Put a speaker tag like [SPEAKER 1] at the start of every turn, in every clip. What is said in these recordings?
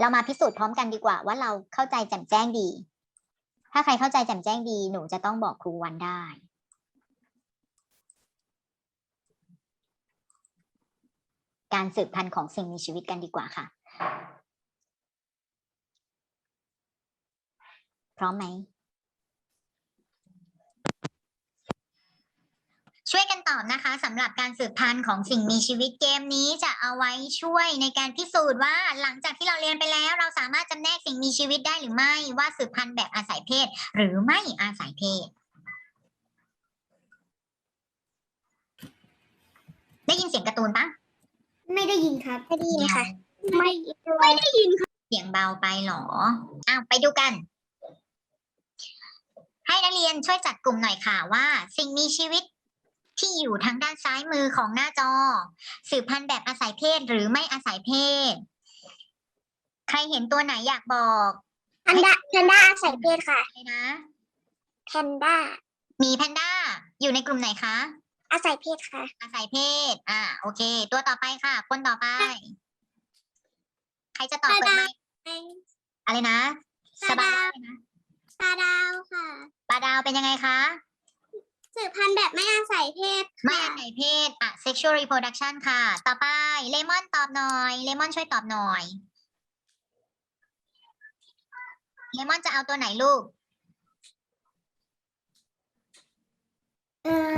[SPEAKER 1] เรามาพิสูจน์พร้อมกันดีกว่า ว่าเราเข้าใจแจ่มแจ้งดี ถ้าใครเข้าใจแจ่มแจ้งดีหนูจะต้องบอกครูวันได้การสืบพันธุ์ของสิ่งมีชีวิตกันดีกว่าค่ะ พร้อมไหม ช่วยกันตอบนะคะสำหรับการสืบพันธุ์ของสิ่งมีชีวิตเกมนี้จะเอาไว้ช่วยในการพิสูจน์ว่าหลังจากที่เราเรียนไปแล้ว เราสามารถจำแนกสิ่งมีชีวิตได้หรือไม่ว่าสืบพันธุ์แบบอาศัยเพศ หรือไม่อาศัยเพศ ได้ยินเสียงการ์ตูนปะ
[SPEAKER 2] ไม่ได้ยินครับ
[SPEAKER 3] ไม่ได้ยินค่ะ
[SPEAKER 2] ไม่ไม่ได้ยินครับ
[SPEAKER 1] เสียงเบาไปเหรออ้าวไปดูกันให้นักเรียนช่วยจัดกลุ่มหน่อยค่ะว่า สิ่งมีชีวิตที่ อยู่ทางด้านซ้ายมือของหน้าจอ สืบพันธุ์แบบอาศัยเพศหรือไม่อาศัยเพศ ใครเห็นตัวไหนอยากบอก
[SPEAKER 3] แพนด้าแพนด้าอาศัยเพศค่ะ
[SPEAKER 1] เลยนะ
[SPEAKER 3] แพนด้า
[SPEAKER 1] หมีแพนด้าอยู่ในกลุ่มไหนคะ
[SPEAKER 3] อาศัยเพศค่ะ
[SPEAKER 1] อาศัยเพศ อ่า โอเค ตัวต่อไปค่ะ คนต่อไป ใครจะตอบเปิดไหมค์อะไรนะ สบายนะ
[SPEAKER 2] ปลาดาวค่ะ
[SPEAKER 1] ปลาดาวเป็นยังไงคะ
[SPEAKER 2] สืบพันธุ์แบบไม่อาศัยเพศ
[SPEAKER 1] ไม่
[SPEAKER 2] ค่ะ
[SPEAKER 1] อาศัยเพศอะ sexual reproduction ค่ะ ต่อไปเลมอนตอบหน่อยเลมอนช่วยตอบหน่อยเลมอนจะเอาตัวไหนลูก
[SPEAKER 2] เออ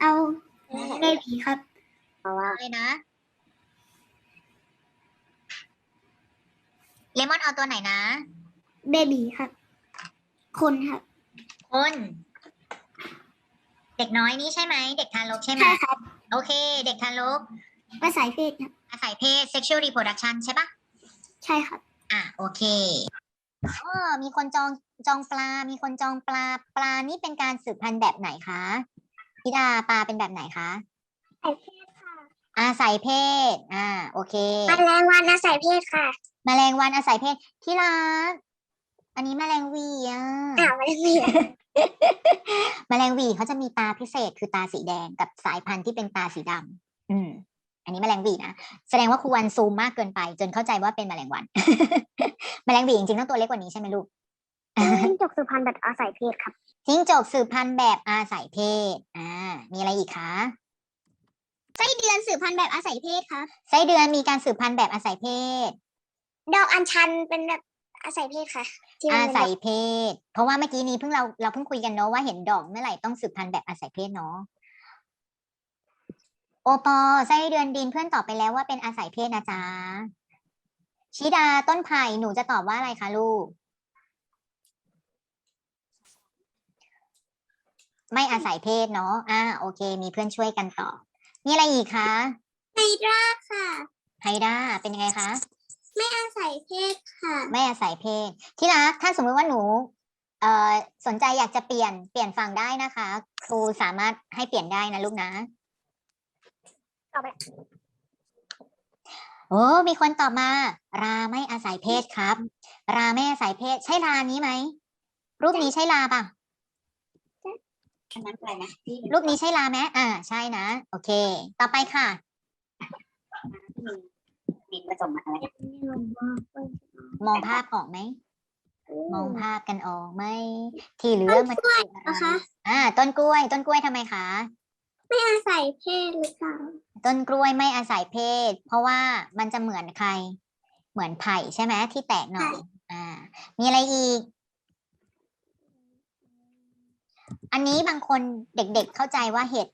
[SPEAKER 2] เอาเบบีครับ
[SPEAKER 3] เพราะว่า
[SPEAKER 1] เลยนะ เลมอนเอาตัวไหนนะ
[SPEAKER 2] เบบีครับ คนครับ
[SPEAKER 1] คน เด็กน้อยนี่ใช่ไหมเด็กทารกใช่ไหม
[SPEAKER 2] ใช่ครับ
[SPEAKER 1] โอเค เด็กทารก
[SPEAKER 2] อาศัยเพศครับ
[SPEAKER 1] อาศัยเพศ sexual reproduction ใช่ปะ
[SPEAKER 2] ใช่ครับ
[SPEAKER 1] อะโอเคอ๋อมีคนจองจองปลา มีคนจองปลาปลานี่เป็นการสืบพันธุ์แบบไหนคะพิดาปลาเป็นแบบไหนคะ
[SPEAKER 3] อาศัยเพศค่ะ
[SPEAKER 1] อาศัยเพศ อ่า โอเค
[SPEAKER 3] แมลงวันอาศัยเพศค่ะ
[SPEAKER 1] แมลงวันอาศัยเพศที่รักอันนี้แมลงวีอะ
[SPEAKER 3] อ้าวแมลงวี
[SPEAKER 1] แมลงวีเขาจะมีตาพิเศษคือตาสีแดงกับสายพันธุ์ที่เป็นตาสีดำอืม อันนี้แมลงวีนะแสดงว่าครูวันซูมมากเกินไป จนเข้าใจว่าเป็นแมลงวัน แมลงวีจริงๆต้องตัวเล็กกว่านี้ใช่ไหมลูก
[SPEAKER 3] จิ้งจกสืบพันธุ์แบบอาศัยเพศครับ
[SPEAKER 1] จิ้งจกสืบพันธุ์แบบอาศัยเพศ อ่า มีอะไรอีกคะ
[SPEAKER 2] ไส้เดือนสืบพันธุ์แบบอาศัยเพศครับ
[SPEAKER 1] ไส้เดือนมีการสืบพันธุ์แบบอาศัยเพศ
[SPEAKER 3] ดอกอัญชันเป็นแบบ อาศัยเพศค่ะที่มัน
[SPEAKER 1] อา
[SPEAKER 3] เป็นด
[SPEAKER 1] ศั
[SPEAKER 3] อก
[SPEAKER 1] ยเพศ เพราะว่าเมื่อกี้นี้เพิ่งเราเราเพิ่งคุยกันเนาะว่าเห็นดอกเมื่อไหร่ต้องสืบพันธุ์แบบอาศัยเพศเนาะโอปอไส้เดือนดินเพื่อนตอบไปแล้วว่าเป็นอาศัยเพศนะจ๊ะชิดาต้นไผ่หนูจะตอบว่าอะไรคะลูก ไม่อาศัยเพศเนาะอ่าโอเค มีเพื่อนช่วยกันตอบมีอะไรอีกคะ
[SPEAKER 2] ไฮดราค่ะ
[SPEAKER 1] ไฮด้าเป็นยังไงคะ
[SPEAKER 2] ไม่อาศัยเพศค่ะ
[SPEAKER 1] ไม่อาศัยเพศ ที่รักถ้าสมมติว่าหนูเอ่อสนใจอยากจะเปลี่ยนเปลี่ยนฝั่งได้นะคะ ครูสามารถให้เปลี่ยนได้นะลูกนะ
[SPEAKER 3] ต่อไป
[SPEAKER 1] โอ้มีคนตอบมา ราไม่อาศัยเพศครับ ราไม่อาศัยเพศ ใช่รานี้ไหมรูปนี้ใช่ราป่ะ
[SPEAKER 3] อันนั้นอะไรนะที่
[SPEAKER 1] รูปนี้ใช่ราไหมอ่า ใช่นะ โอเค ต่อไปค่ะ
[SPEAKER 3] ดินผสมอะไร
[SPEAKER 1] มองภาพออกไหม มองภาพกันออกไหม ที่เหลือมันคืออะไร
[SPEAKER 2] นะคะ
[SPEAKER 1] อ่า ต้นกล้วย ต้นกล้วยทำไมคะ
[SPEAKER 2] ไม่อาศัยเพศหรือเปล่า
[SPEAKER 1] ต้นกล้วยไม่อาศัยเพศ เพราะว่ามันจะเหมือนใคร เหมือนไผ่ใช่ไหมที่แตกหน่อย อ่า มีอะไรอีก อันนี้บางคนเด็กๆเข้าใจว่าเห็ด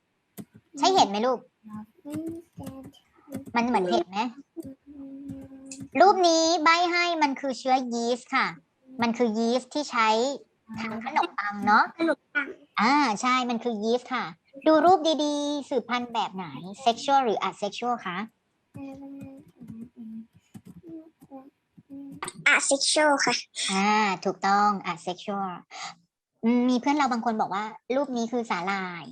[SPEAKER 1] ใช่เห็ดไหมลูก มันเหมือนเห็ดไหม รูปนี้ใบให้มันคือเชื้อยีสต์ค่ะ มันคือยีสต์ที่ใช้ทำขนมปังเนาะ
[SPEAKER 2] ขนมปัง
[SPEAKER 1] อ่าใช่มันคือยีสต์ค่ะ ดูรูปดีๆ สืบพันธุ์แบบไหน sexual หรือ asexual คะ
[SPEAKER 3] อะเซ็กชวลค่ะ
[SPEAKER 1] อ่า ถูกต้อง asexual อืมมีเพื่อนเราบางคนบอกว่า รูปนี้คือสาหร่าย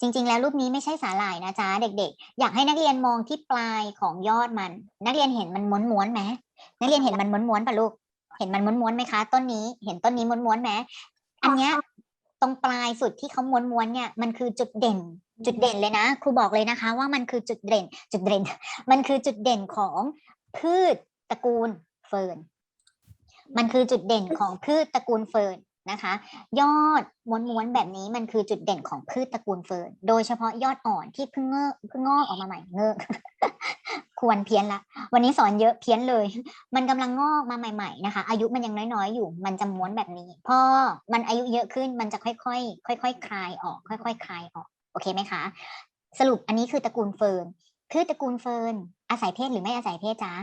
[SPEAKER 1] จริง ๆ แล้วรูปนี้ไม่ใช่สาหร่ายนะจ๊ะเด็ก ๆ อยากให้นักเรียนมองที่ปลายของยอดมัน นักเรียนเห็นมันม้วนๆไหมนักเรียนเห็นมันม้วนๆปะลูก เห็นมันม้วนๆไหมคะ ต้นนี้เห็นต้นนี้ม้วนๆไหมอันเนี้ยตรงปลายสุดที่เขาม้วนๆเนี่ยมันคือจุดเด่น จุดเด่นเลยนะ ครูบอกเลยนะคะ ว่ามันคือจุดเด่น จุดเด่น มันคือจุดเด่นของพืชตระกูลเฟิร์นมันคือจุดเด่นของพืชตระกูลเฟิร์น นะคะ ยอดม้วนๆแบบนี้มันคือจุดเด่นของพืชตระกูลเฟิร์นโดยเฉพาะยอดอ่อนที่เพิ่งเงอกเพิ่งงอกออกมาใหม่เงอกควรเพี้ยนละ วันนี้สอนเยอะเพี้ยนเลย มันกำลังงอกมาใหม่ ๆ นะคะ อายุมันยังน้อยๆ อยู่ มันจะม้วนแบบนี้ พอมันอายุเยอะขึ้นมันจะค่อยๆ ค่อย ๆ คลายออก ค่อย ๆ คลายออกโอเคไหมคะ สรุปอันนี้คือตระกูลเฟิร์นคือตระกูลเฟิร์นอาศัยเพศหรือไม่อาศัยเพศจ๊ะ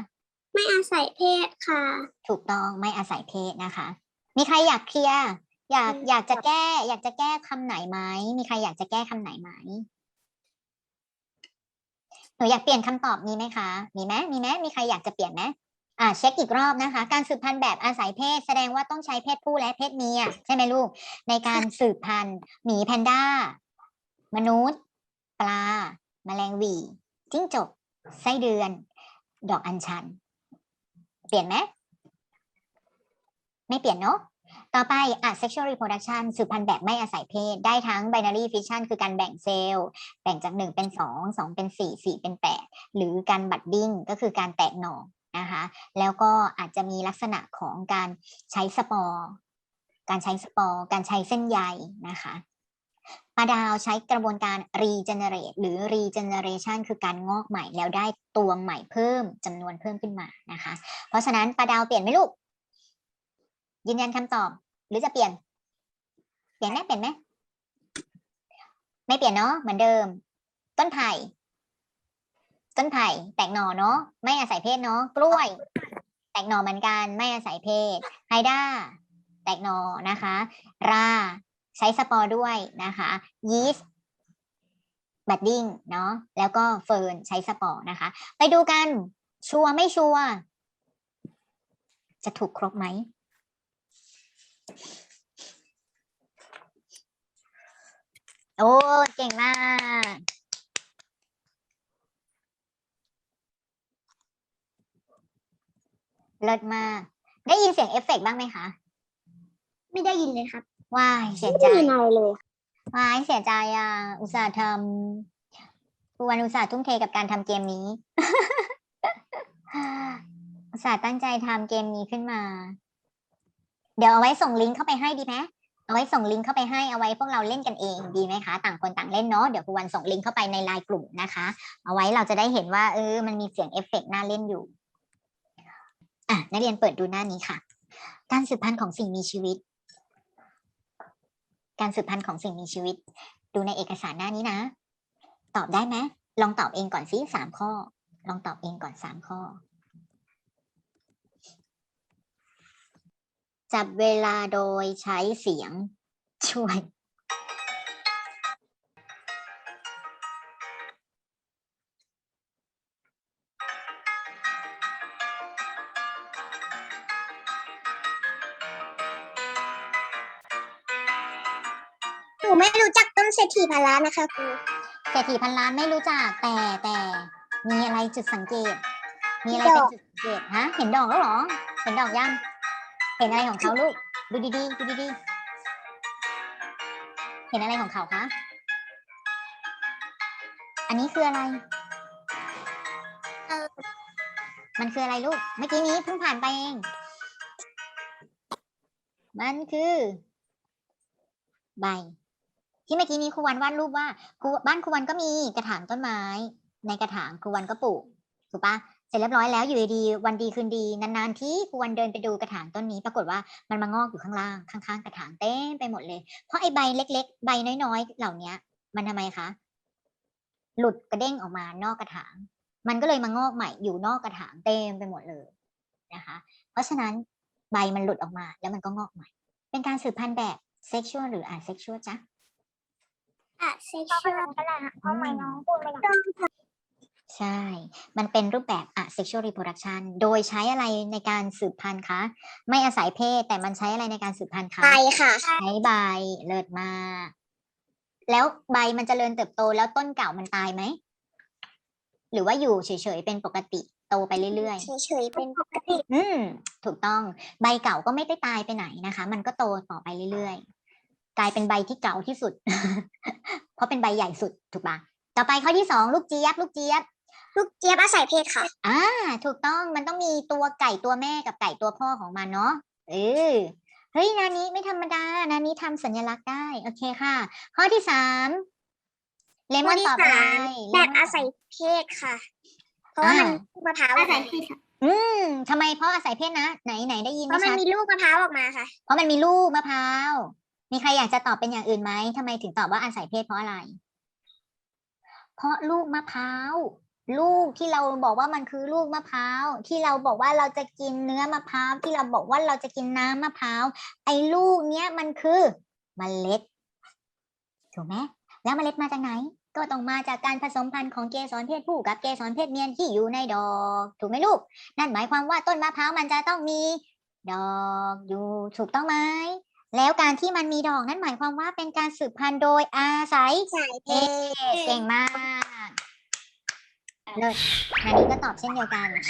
[SPEAKER 2] ไม่อาศัยเพศค่ะ
[SPEAKER 1] ถูกต้องไม่อาศัยเพศนะคะ มีใครอยากเคลียร์อยาก
[SPEAKER 2] อืม
[SPEAKER 1] อยากจะแก้ อยากจะแก้คำไหนไหมมีใครอยากจะแก้คำไหนไหมหนูอยากเปลี่ยนคำตอบมีไหมคะ มีไหมมีไหมมีใครอยากจะเปลี่ยนไหมอ่าเช็คอีกรอบนะคะ การสืบพันธุ์แบบอาศัยเพศ แสดงว่าต้องใช้เพศผู้และเพศเมียใช่ไหมลูก ในการสืบพันธุ์หมีแพนด้า มนุษย์ ปลา แมลงหวี จิ้งจกไส้เดือน ดอกอัญชัน เปลี่ยนไหม ไม่เปลี่ยนเนาะต่อไป asexual reproduction สืบพันธุ์แบบไม่อาศัยเพศ ได้ทั้ง binary fission คือการแบ่งเซลล์ แบ่งจาก 1 เป็น 2 2 เป็น 4 4 เป็น 8 หรือการบัดดิ้งก็คือการแตกหน่อนะคะแล้วก็อาจจะมีลักษณะของการใช้สปอร์ การใช้สปอร์ การใช้เส้นใยนะคะปลาดาวใช้กระบวนการ regenerate หรือ regeneration คือการงอกใหม่แล้วได้ตัวใหม่เพิ่มจำนวนเพิ่มขึ้นมานะคะ เพราะฉะนั้นปลาดาวเปลี่ยนไหมลูก ยืนยันคำตอบ หรือจะเปลี่ยน เปลี่ยนไหมเปลี่ยนไหมไม่เปลี่ยนเนาะเหมือนเดิม ต้นไผ่ต้นไผ่แตกหน่อเนาะไม่อาศัยเพศเนาะกล้วย แตกหน่อเหมือนกัน ไม่อาศัยเพศไฮด้าแตกหน่อนะคะ ราใช้สปอร์ด้วยนะคะยีสต์บัดดิ้งเนาะแล้วก็เฟิร์นใช้สปอร์นะคะ ไปดูกันชัวร์ไม่ชัวร์จะถูกครบไหม โอ้เก่งมาก เลิศมาก ได้ยินเสียงเอฟเฟกต์บ้างไหมคะ
[SPEAKER 2] ไม่ได้ยินเลยครับ
[SPEAKER 1] ว้ายเสีย
[SPEAKER 2] ไม่
[SPEAKER 1] ใจ
[SPEAKER 2] ได้ยินอะไรเลย
[SPEAKER 1] ว้ายเสียใจอะ อุตส่าห์ทำครูวันอุตส่าห์ทุ่มเทกับการทำเกมนี้ อุตส่าห์ตั้งใจทำเกมนี้ขึ้นมา เดี๋ยวเอาไว้ส่งลิงก์เข้าไปให้ดีไหมเอาไว้ส่งลิงก์เข้าไปให้เอาไว้พวกเราเล่นกันเองดีไหมคะ ต่างคนต่างเล่นเนาะเดี๋ยวครูวันส่งลิงก์เข้าไปในไลน์กลุ่มนะคะ เอาไว้เราจะได้เห็นว่าเออมันมีเสียงเอฟเฟกต์น่าเล่นอยู่อะนักเรียนเปิดดูหน้านี้ค่ะ การสืบพันธุ์ของสิ่งมีชีวิต การสืบพันธุ์ของสิ่งมีชีวิต ดูในเอกสารหน้านี้นะ ตอบได้ไหมลองตอบเองก่อนสิสามข้อ ลองตอบเองก่อนสามข้อ จับเวลาโดยใช้เสียงช่วย
[SPEAKER 3] หนูไม่รู้จักต้นเศรษฐีพันล้านนะคะครู
[SPEAKER 1] เศรษฐีพันล้านไม่รู้จักแต่แต่มีอะไรจุดสังเกต มีอะไรเป็นจุดสังเกตฮะ เห็นดอกแล้วเหรอ เห็นดอกยัง ห็นอะไรของเขาลูก ดูดีๆ ดูดีๆ เห็นอะไรของเขาคะ อันนี้คืออะไร
[SPEAKER 3] เอ่อ
[SPEAKER 1] มันคืออะไรลูก เมื่อกี้นี้เพิ่งผ่านไปเอง มันคือ ใบ ที่เมื่อกี้นี้ครูวันวาดรูปว่าครูบ้านครูวันก็มีกระถางต้นไม้ ในกระถางครูวันก็ปลูก ถูกปะ เสร็จเรียบร้อยแล้วอยู่ดีๆวันดีคืนดี นานๆที่ครูวันเดินไปดูกระถางต้นนี้ ปรากฏว่ามันมางอกอยู่ข้างล่างข้างๆ กระถางเต็มไปหมดเลย เพราะไอ้ใบเล็ก ๆ ใบน้อยๆ เหล่าเนี้ยมันทำไมคะหลุดกระเด้งออกมานอกกระถาง มันก็เลยมางอกใหม่อยู่นอกกระถางเต็มไปหมดเลยนะคะ เพราะฉะนั้นใบมันหลุดออกมาแล้วมันก็งอกใหม่ เป็นการสืบพันธุ์แบบเซ็กชวลหรืออาเซ็กชวลจ๊ะ
[SPEAKER 3] อะเซ็กชวล
[SPEAKER 1] ทำไมน้องพูดไม่ได้ ใช่ มันเป็นรูปแบบ asexual reproduction โดยใช้อะไรในการสืบพันธุ์คะ ไม่อาศัยเพศแต่มันใช้อะไรในการสืบพันธุ์คะ
[SPEAKER 3] ไปค่ะ
[SPEAKER 1] ใช้ใบเลิศมาก แล้วใบมันจเจริญเติบโตแล้วต้นเก่ามันตายไหม หรือว่าอยู่เฉยๆเป็นปกติโตไปเรื่อยๆ
[SPEAKER 3] เฉยๆเป็นปกติ
[SPEAKER 1] อืม ถูกต้อง ใบเก่าก็ไม่ได้ตายไปไหนนะคะ มันก็โตต่อไปเรื่อยๆ กลายเป็นใบที่เก่าที่สุด เพราะเป็นใบใหญ่สุดถูกปะต่อไปข้อที่สองลูกเจี๊ยบลูกเจี๊ยบ
[SPEAKER 3] ลูกเจี๊ยบอาศัยเพศค่ะ
[SPEAKER 1] อ่า ถูกต้องมันต้องมีตัวไก่ตัวแม่กับไก่ตัวพ่อของมันเนาะเออเฮ้ยนานี้ไม่ธรรมดา นานี้ทำสัญลักษณ์ได้ โอเคค่ะ ข้อที่สามเลมอนตอบอะไร
[SPEAKER 3] แบบ
[SPEAKER 1] เลมนต
[SPEAKER 3] อาศัยเพศค่ะ เพราะว่ามันลูกมะพร้าวอ
[SPEAKER 2] อา
[SPEAKER 3] อก
[SPEAKER 2] ศั
[SPEAKER 3] มาย
[SPEAKER 2] เพศค่ะ
[SPEAKER 1] อืมทำไมเพราะอาศัยเพศนะ ไหนไหนได้ยิน
[SPEAKER 3] เพ
[SPEAKER 1] ไม่
[SPEAKER 3] ราะมัน
[SPEAKER 1] ชัด
[SPEAKER 3] มีลูกมะพร้าวออกมาค่ะ
[SPEAKER 1] เพราะมันมีลูกมะพร้าว มีใครอยากจะตอบเป็นอย่างอื่นไหมทำไมถึงตอบว่าอาศัยเพศเพราะอะไร เพราะลูกมะพร้าว ลูกที่เราบอกว่ามันคือลูกมะพร้าว ที่เราบอกว่าเราจะกินเนื้อมะพร้าว ที่เราบอกว่าเราจะกินน้ำมะพร้าวไอ้ลูกเนี้ยมันคือเมล็ดถูกไหมแล้วเมล็ดมาจากไหน ก็ต้องมาจากการผสมพันธุ์ของเกสรเพศผู้กับเกสรเพศเมียที่อยู่ในดอก ถูกไหมลูก นั่นหมายความว่าต้นมะพร้าวมันจะต้องมีดอกอยู่ถูกต้องไหมแล้วการที่มันมีดอกนั้นหมายความว่าเป็นการสืบพันธุ์โดยอาศัย
[SPEAKER 3] สายเพ
[SPEAKER 1] เพ
[SPEAKER 3] ศ
[SPEAKER 1] ศเก่งมาก เลิศนานี้ก็ตอบเช่นเดียวกันโอเค